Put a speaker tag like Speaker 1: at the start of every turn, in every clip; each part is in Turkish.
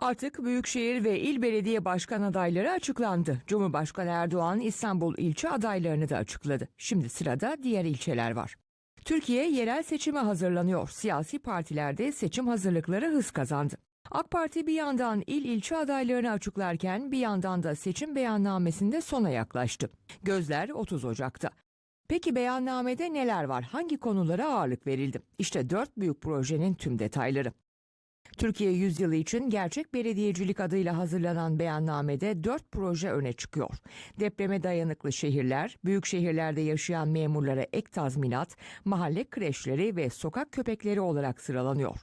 Speaker 1: Artık büyükşehir ve il belediye başkan adayları açıklandı. Cumhurbaşkanı Erdoğan İstanbul ilçe adaylarını da açıkladı. Şimdi sırada diğer ilçeler var. Türkiye yerel seçime hazırlanıyor. Siyasi partilerde seçim hazırlıkları hız kazandı. AK Parti bir yandan il ilçe adaylarını açıklarken bir yandan da seçim beyannamesinde sona yaklaştı. Gözler 30 Ocak'ta. Peki beyannamede neler var? Hangi konulara ağırlık verildi? İşte dört büyük projenin tüm detayları. Türkiye Yüzyılı için gerçek belediyecilik adıyla hazırlanan beyannamede dört proje öne çıkıyor. Depreme dayanıklı şehirler, büyük şehirlerde yaşayan memurlara ek tazminat, mahalle kreşleri ve sokak köpekleri olarak sıralanıyor.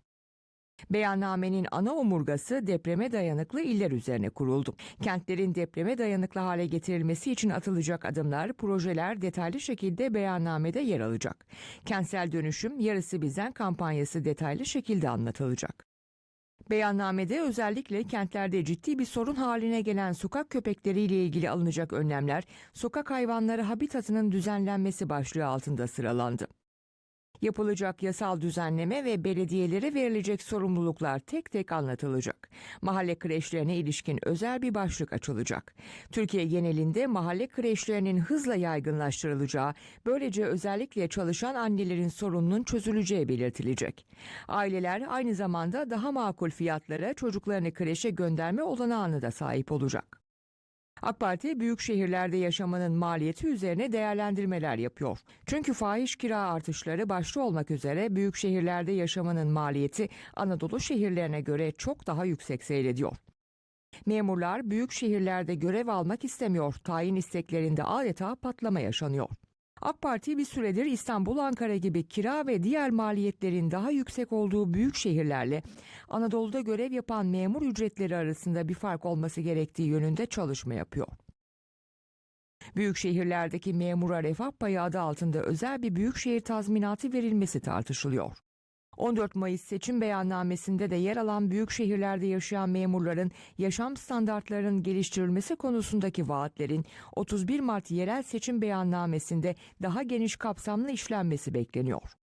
Speaker 1: Beyannamenin ana omurgası depreme dayanıklı iller üzerine kuruldu. Kentlerin depreme dayanıklı hale getirilmesi için atılacak adımlar, projeler detaylı şekilde beyannamede yer alacak. Kentsel dönüşüm yarısı bizden kampanyası detaylı şekilde anlatılacak. Beyannamede özellikle kentlerde ciddi bir sorun haline gelen sokak köpekleriyle ilgili alınacak önlemler, sokak hayvanları habitatının düzenlenmesi başlığı altında sıralandı. Yapılacak yasal düzenleme ve belediyelere verilecek sorumluluklar tek tek anlatılacak. Mahalle kreşlerine ilişkin özel bir başlık açılacak. Türkiye genelinde mahalle kreşlerinin hızla yaygınlaştırılacağı, böylece özellikle çalışan annelerin sorununun çözüleceği belirtilecek. Aileler aynı zamanda daha makul fiyatlara çocuklarını kreşe gönderme olanağını da sahip olacak. AK Parti büyük şehirlerde yaşamanın maliyeti üzerine değerlendirmeler yapıyor. Çünkü fahiş kira artışları başta olmak üzere büyük şehirlerde yaşamanın maliyeti Anadolu şehirlerine göre çok daha yüksek seyrediyor. Memurlar büyük şehirlerde görev almak istemiyor. Tayin isteklerinde adeta patlama yaşanıyor. AK Parti bir süredir İstanbul, Ankara gibi kira ve diğer maliyetlerin daha yüksek olduğu büyük şehirlerle Anadolu'da görev yapan memur ücretleri arasında bir fark olması gerektiği yönünde çalışma yapıyor. Büyük şehirlerdeki memura refah payı adı altında özel bir büyükşehir tazminatı verilmesi tartışılıyor. 14 Mayıs seçim beyannamesinde de yer alan büyük şehirlerde yaşayan memurların yaşam standartlarının geliştirilmesi konusundaki vaatlerin 31 Mart yerel seçim beyannamesinde daha geniş kapsamlı işlenmesi bekleniyor.